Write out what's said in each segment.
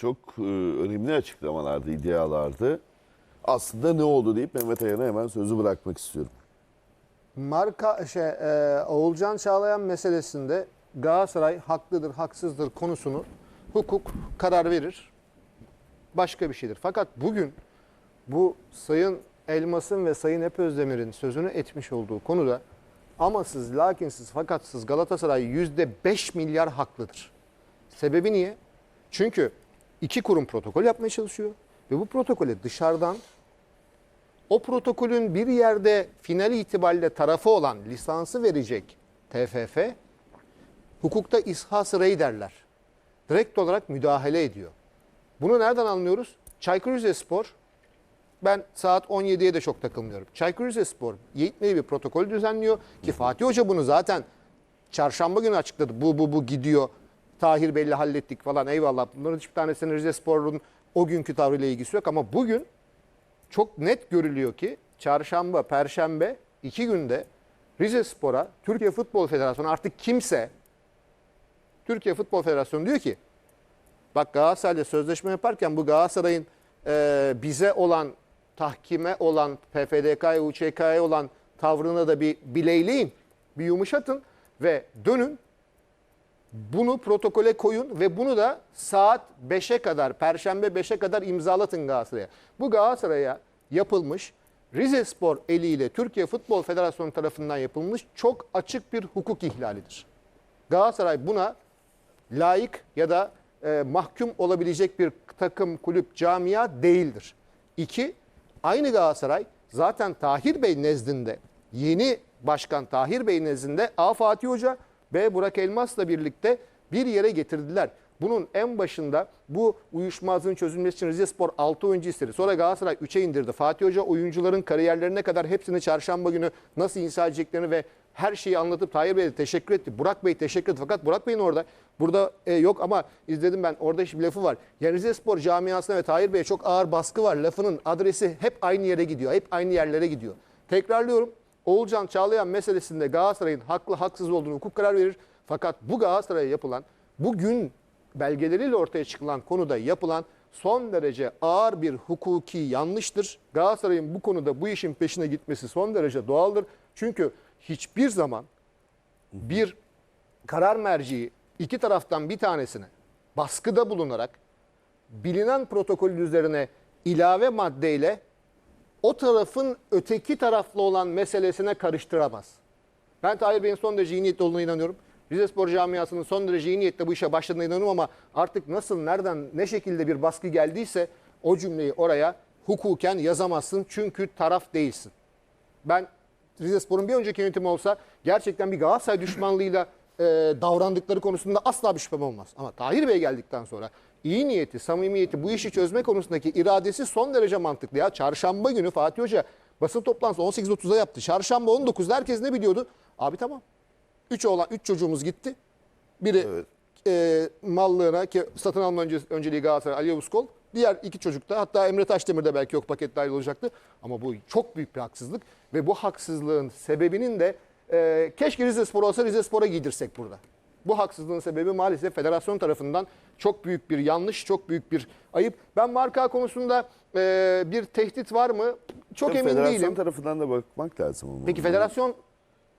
çok e, önemli açıklamalardı, iddialardı. Aslında ne oldu deyip Mehmet Ayan'a hemen sözü bırakmak istiyorum. Marka şey e, Oğulcan Çağlayan meselesinde Galatasaray haklıdır, haksızdır konusunu hukuk karar verir. Başka bir şeydir. Fakat bugün bu Sayın Elmas'ın ve Sayın Ep Özdemir'in sözünü etmiş olduğu konuda amasız, lakinsiz, fakatsız Galatasaray yüzde 5 milyar haklıdır. Sebebi niye? Çünkü iki kurum protokol yapmaya çalışıyor ve bu protokole dışarıdan o protokolün bir yerde final itibariyle tarafı olan lisansı verecek TFF hukukta ishas rey derler. Direkt olarak müdahale ediyor. Bunu nereden anlıyoruz? Çaykur Rizespor ben saat 17'ye de çok takılmıyorum. Çaykur Rizespor yetmeli bir protokol düzenliyor ki Fatih Hoca bunu zaten çarşamba günü açıkladı. Bu bu bu gidiyor. Tahir Bey'le hallettik falan eyvallah. Bunların hiçbir tanesinin Rizespor'un o günkü tavrıyla ilgisi yok ama bugün çok net görülüyor ki çarşamba, perşembe iki günde Rize Spor'a Türkiye Futbol Federasyonu artık kimse Türkiye Futbol Federasyonu diyor ki bak Galatasaray'la sözleşme yaparken bu Galatasaray'ın e, bize olan tahkime olan PFDK'ya, UÇK'ya olan tavrını da bir bileyleyin, bir yumuşatın ve dönün bunu protokole koyun ve bunu da saat 5'e kadar, Perşembe 5'e kadar imzalatın Galatasaray'a. Bu Galatasaray'a yapılmış, Rize Spor eliyle Türkiye Futbol Federasyonu tarafından yapılmış çok açık bir hukuk ihlalidir. Galatasaray buna layık ya da e, mahkum olabilecek bir takım, kulüp, camia değildir. İki, aynı Galatasaray zaten Tahir Bey nezdinde, yeni başkan Tahir Bey nezdinde A. Fatih Hoca B. Burak Elmas'la birlikte bir yere getirdiler. Bunun en başında bu uyuşmazlığın çözülmesi için Rizespor 6 oyuncu istedi. Sonra Galatasaray 3'e indirdi. Fatih Hoca oyuncuların kariyerlerine kadar hepsini çarşamba günü nasıl inşa edeceklerini ve her şeyi anlatıp Tahir Bey'e teşekkür etti. Burak Bey teşekkür etti. Fakat Burak Bey'in orada burada e, yok ama izledim ben orada bir lafı var. Yani Rizespor camiasına ve Tahir Bey'e çok ağır baskı var. Lafının adresi hep aynı yere gidiyor. Hep aynı yerlere gidiyor. Tekrarlıyorum. Oğulcan Çağlayan meselesinde Galatasaray'ın haklı haksız olduğunu hukuk karar verir. Fakat bu Galatasaray'a yapılan bugün belgeleriyle ortaya çıkılan konuda yapılan son derece ağır bir hukuki yanlıştır. Galatasaray'ın bu konuda bu işin peşine gitmesi son derece doğaldır. Çünkü hiçbir zaman bir karar merciği iki taraftan bir tanesine baskıda bulunarak bilinen protokolün üzerine ilave maddeyle o tarafın öteki taraflı olan meselesine karıştıramaz. Ben Tahir Bey'in son derece iyi niyetli olduğuna inanıyorum. Rize Spor camiasının son derece iyi niyetle bu işe başladığına inanıyorum ama artık nasıl, nereden, ne şekilde bir baskı geldiyse o cümleyi oraya hukuken yazamazsın çünkü taraf değilsin. Ben Rize Spor'un bir önceki yönetimi olsa gerçekten bir Galatasaray düşmanlığıyla e, davrandıkları konusunda asla bir şüphem olmaz. Ama Tahir Bey geldikten sonra iyi niyeti, samimiyeti, bu işi çözme konusundaki iradesi son derece mantıklı. Ya çarşamba günü Fatih Hoca basın toplantısı 18.30'da yaptı. Çarşamba 19'da herkes ne biliyordu? Abi tamam. 3 olan 3 çocuğumuz gitti. Biri Evet. e, mallığına ki satın alma önce, önceliği Galatasaray Ali Yavuz Kol. Diğer iki çocuk da hatta Emre Taşdemir de belki yok paket dahil olacaktı. Ama bu çok büyük bir haksızlık ve bu haksızlığın sebebinin de e, keşke Rize Spor olsa Rize Spor'a giydirsek burada. Bu haksızlığın sebebi maalesef federasyon tarafından çok büyük bir yanlış, çok büyük bir ayıp. Ben marka konusunda e, bir tehdit var mı? Çok Tabii emin Federasyon değilim. tarafından da bakmak lazım ama. Peki federasyon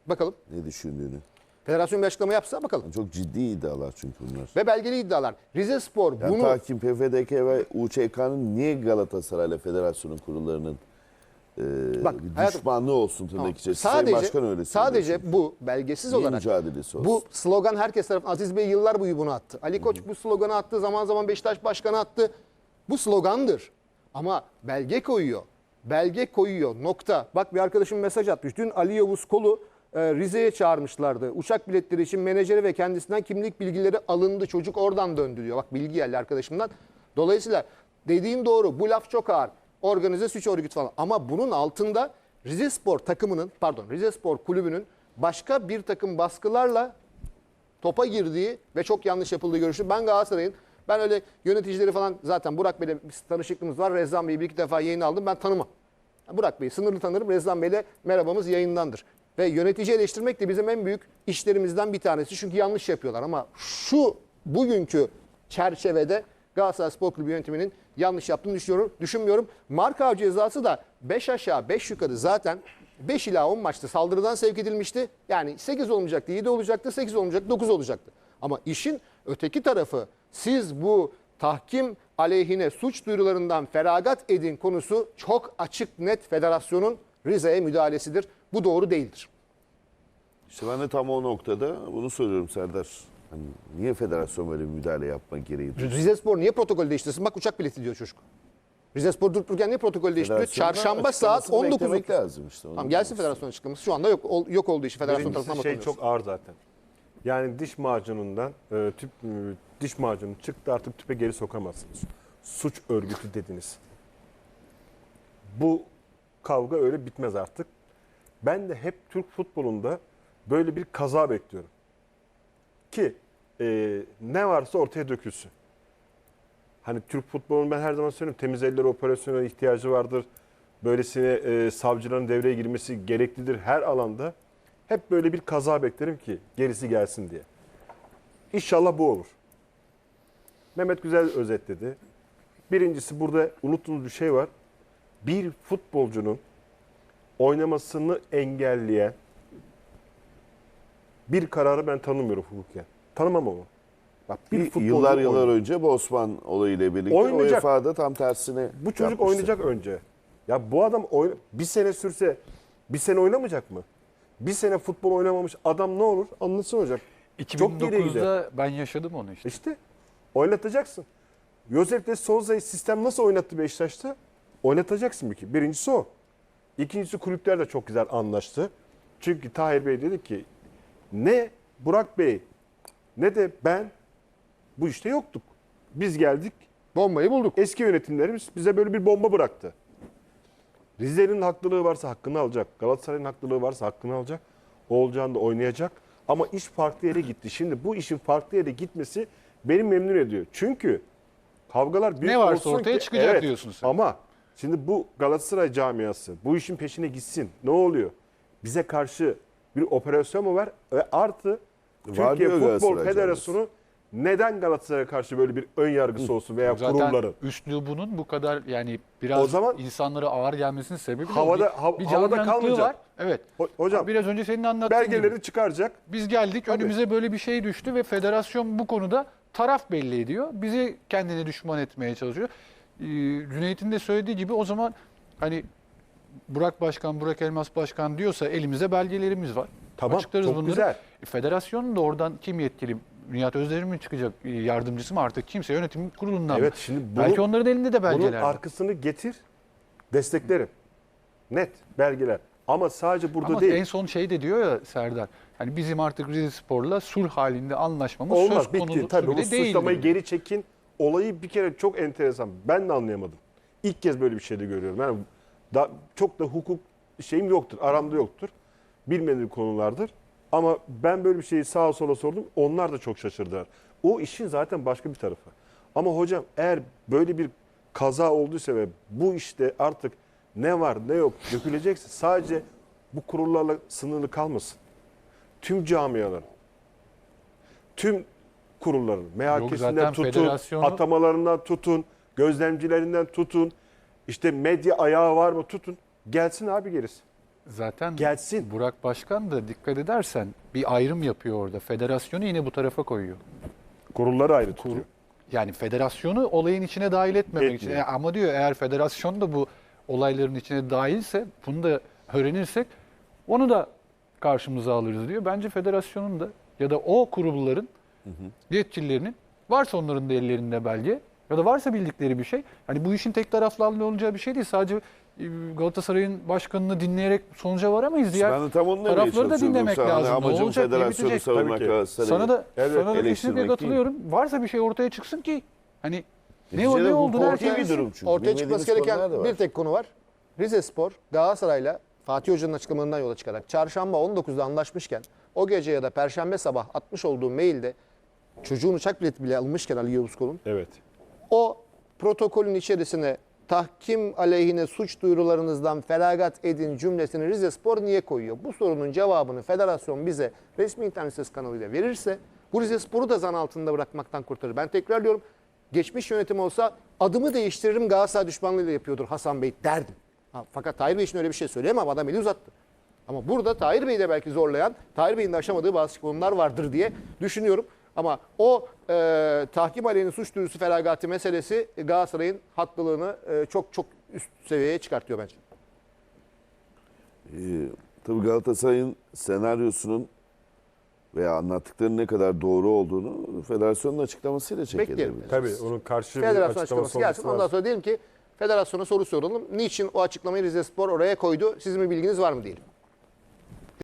bakalım. Ne düşündüğünü. Federasyon bir açıklama yapsa bakalım. Çok ciddi iddialar çünkü bunlar. Ve belgeli iddialar. Rize Spor Yani bunu tahkim, PFDK ve UÇK'nın niye Galatasaray'la federasyonun kurullarının e, Bak, hayatım- düşmanlığı olsun tırnak içerisinde. Sayın Sadece, Başkan öyle söylüyor sadece bu belgesiz Niye olarak mücadelesi olsun? bu slogan herkes tarafından Aziz Bey yıllar boyu bunu attı. Ali Koç bu sloganı attı. Zaman zaman Beşiktaş Başkanı attı. Bu slogandır. Ama belge koyuyor. Belge koyuyor. Nokta. Bak bir arkadaşım mesaj atmış. Dün Ali Yavuz Kol'u e, Rize'ye çağırmışlardı. Uçak biletleri için menajeri ve kendisinden kimlik bilgileri alındı. Çocuk oradan döndü diyor. Bak bilgi geldi arkadaşımdan. Dolayısıyla dediğin doğru. Bu laf çok ağır. Organize suç örgütü falan. Ama bunun altında Rize Spor takımının, pardon Rize Spor kulübünün başka bir takım baskılarla topa girdiği ve çok yanlış yapıldığı görüşü. Ben Galatasaray'ın ben öyle yöneticileri falan zaten Burak Bey'le tanışıklığımız var. Rezzan Bey'i bir iki defa yayın aldım. Ben tanımam. Burak Bey'i sınırlı tanırım. Rezzan Bey'le merhabamız yayındandır. Ve yönetici eleştirmek de bizim en büyük işlerimizden bir tanesi. Çünkü yanlış yapıyorlar ama şu bugünkü çerçevede Galatasaray Spor Kulübü yönetiminin yanlış yaptığını düşünüyorum. Düşünmüyorum. Marka cezası da 5 aşağı 5 yukarı zaten 5 ila 10 maçta saldırıdan sevk edilmişti. Yani 8 olmayacaktı, 7 olacaktı, 8 olmayacaktı, 9 olacaktı. Ama işin öteki tarafı siz bu tahkim aleyhine suç duyurularından feragat edin konusu çok açık net federasyonun Rize'ye müdahalesidir. Bu doğru değildir. İşte ben de tam o noktada bunu soruyorum Serdar. Hani niye federasyon böyle bir müdahale yapmak gereği duyuyor? Rize Spor niye protokol değiştirsin? Bak uçak bileti diyor çocuk. Rize Spor durup dururken niye protokol değiştiriyor? Federasyonun Çarşamba saat açıklamasını 19'da. beklemek lazım işte. Tamam gelsin federasyon açıklaması. Şu anda yok ol- yok olduğu işi federasyon Birincisi tarafından şey bakamıyoruz. çok ağır zaten. Yani diş macunundan e, tüp e, diş macunu çıktı artık tüpe geri sokamazsınız. Suç örgütü dediniz. Bu kavga öyle bitmez artık. Ben de hep Türk futbolunda böyle bir kaza bekliyorum. Ki e, ne varsa ortaya dökülsün. Hani Türk futbolunun ben her zaman söylüyorum temiz eller operasyona ihtiyacı vardır. Böylesine e, savcıların devreye girmesi gereklidir her alanda. Hep böyle bir kaza beklerim ki gerisi gelsin diye. İnşallah bu olur. Mehmet güzel özetledi. Birincisi burada unuttuğunuz bir şey var. Bir futbolcunun oynamasını engelleyen bir kararı ben tanımıyorum hukuken. Tanımam onu. Bak bir futbolcu yıllar yıllar oynuyor. önce Bosman olayıyla birlikte Oynayacak. UEFA'da tam tersini Bu çocuk yapmıştı. oynayacak önce. Ya bu adam oyn- bir sene sürse bir sene oynamayacak mı? Bir sene futbol oynamamış adam ne olur? Anlasın hocam. Çok geriye gider. 2009'da ben yaşadım onu işte. İşte oynatacaksın. Josep de Souza'yı sistem nasıl oynattı Beşiktaş'ta? Oynatacaksın bir ki. Birincisi o. İkincisi kulüpler de çok güzel anlaştı. Çünkü Tahir Bey dedi ki ne Burak Bey ne de ben bu işte yoktuk. Biz geldik Bombayı bulduk. eski yönetimlerimiz bize böyle bir bomba bıraktı. Rize'nin haklılığı varsa hakkını alacak. Galatasaray'ın haklılığı varsa hakkını alacak. Oğulcan da oynayacak. Ama iş farklı yere gitti. Şimdi bu işin farklı yere gitmesi beni memnun ediyor. Çünkü kavgalar büyük Ne varsa olsun ortaya ki- çıkacak diyorsun sen. Ama şimdi bu Galatasaray camiası bu işin peşine gitsin. Ne oluyor? Bize karşı bir operasyon mu var? Ve artı Var Türkiye diyor Futbol Galatasaray Federasyonu neden Galatasaray'a karşı böyle bir ön yargısı olsun veya Zaten kurulların? üslubunun bu kadar yani biraz O zaman- insanlara ağır gelmesinin sebebi. Havada- bir, hav- bir havada canlılıklığı kalmayacak. var. Evet. Ho- hocam, biraz önce senin anlattığın gibi. belgeleri çıkaracak. Biz geldik önümüze böyle bir şey düştü ve federasyon bu konuda taraf belli ediyor. Bizi kendine düşman etmeye çalışıyor. Ee, Cüneyt'in de söylediği gibi o zaman hani Burak Başkan, Burak Elmas Başkan diyorsa elimizde belgelerimiz var. Tamam, Açıklarız çok bunları. güzel. E, Federasyonun da oradan kim yetkili? Nihat Özdemir mi çıkacak? e, Yardımcısı mı artık? Kimse yönetim kurulundan mı? Evet, şimdi bunu- Belki onların elinde de Bunun belgeler var. arkasını getir, desteklerim. Net belgeler. Ama sadece burada Ama değil. en son şey de diyor ya Serdar. Hani bizim artık Rize Spor'la sulh halinde anlaşmamız Olmaz, söz bitti. konusu Tabii bu bile değil. suçlamayı diyor. geri çekin. Olayı bir kere çok enteresan. Ben de anlayamadım. İlk kez böyle bir şey de görüyorum. Yani da, çok da hukuk şeyim yoktur, aramda yoktur. Bilmediğim konulardır. Ama ben böyle bir şeyi sağa sola sordum. Onlar da çok şaşırdılar. O işin zaten başka bir tarafı. Ama hocam eğer böyle bir kaza olduysa ve bu işte artık ne var ne yok dökülecekse sadece bu kurullarla sınırlı kalmasın. Tüm camiaların, tüm kurulların, MHK'sinden tutun, federasyonu- atamalarından tutun, gözlemcilerinden tutun, işte medya ayağı var mı tutun. Gelsin abi gerisi. Zaten Gelsin. Burak Başkan da dikkat edersen bir ayrım yapıyor orada. Federasyonu yine bu tarafa koyuyor. Kurulları ayrı tutuyor. Yani federasyonu olayın içine dahil etmemek için. Etmiyor. E, ama diyor eğer federasyon da bu olayların içine dahilse bunu da öğrenirsek onu da karşımıza alırız diyor. Bence federasyonun da ya da o kurulların yetkililerinin varsa onların da ellerinde belge ya da varsa bildikleri bir şey. Hani bu işin tek taraflı olacağı bir şey değil. Sadece e, Galatasaray'ın başkanını dinleyerek sonuca varamayız. Diğer ben de tam onu tarafları da dinlemek Yoksa hani lazım. Ne amacım olacak, ne bitecek? Tabii ki. Sana da Evet, sana da eleştirmek kesinlikle değil. katılıyorum. Varsa bir şey ortaya çıksın ki hani ne o ne oldu derken bir durum çünkü. Ortaya çıkması gereken bir tek konu var. Rize Spor Galatasaray'la Fatih Hoca'nın açıklamalarından yola çıkarak çarşamba 19'da anlaşmışken o gece ya da perşembe sabah atmış olduğu mailde çocuğun uçak bileti bile almışken Ali Yavuz Kol'un Evet. O protokolün içerisine tahkim aleyhine suç duyurularınızdan feragat edin cümlesini Rize Spor niye koyuyor? Bu sorunun cevabını federasyon bize resmi internet sitesi kanalıyla verirse bu Rize Spor'u da zan altında bırakmaktan kurtarır. Ben tekrarlıyorum. geçmiş yönetim olsa adımı değiştiririm Galatasaray düşmanlığıyla yapıyordur Hasan Bey derdim. Ha, fakat Tahir Bey için öyle bir şey söyleyemem adam eli uzattı. Ama burada Tahir Bey'i de belki zorlayan, Tahir Bey'in de aşamadığı bazı konular vardır diye düşünüyorum. Ama o e, tahkim aleyhine suç duyurusu feragatı meselesi Galatasaray'ın haklılığını e, çok çok üst seviyeye çıkartıyor bence. Ee, tabii Galatasaray'ın senaryosunun veya anlattıklarının ne kadar doğru olduğunu federasyonun açıklamasıyla çekebiliriz. Tabii onun karşı bir Federasyon açıklaması açıklaması gelsin. Ondan sonra diyelim ki federasyona soru soralım. Niçin o açıklamayı Rize Spor oraya koydu? Sizin bir bilginiz var mı diyelim.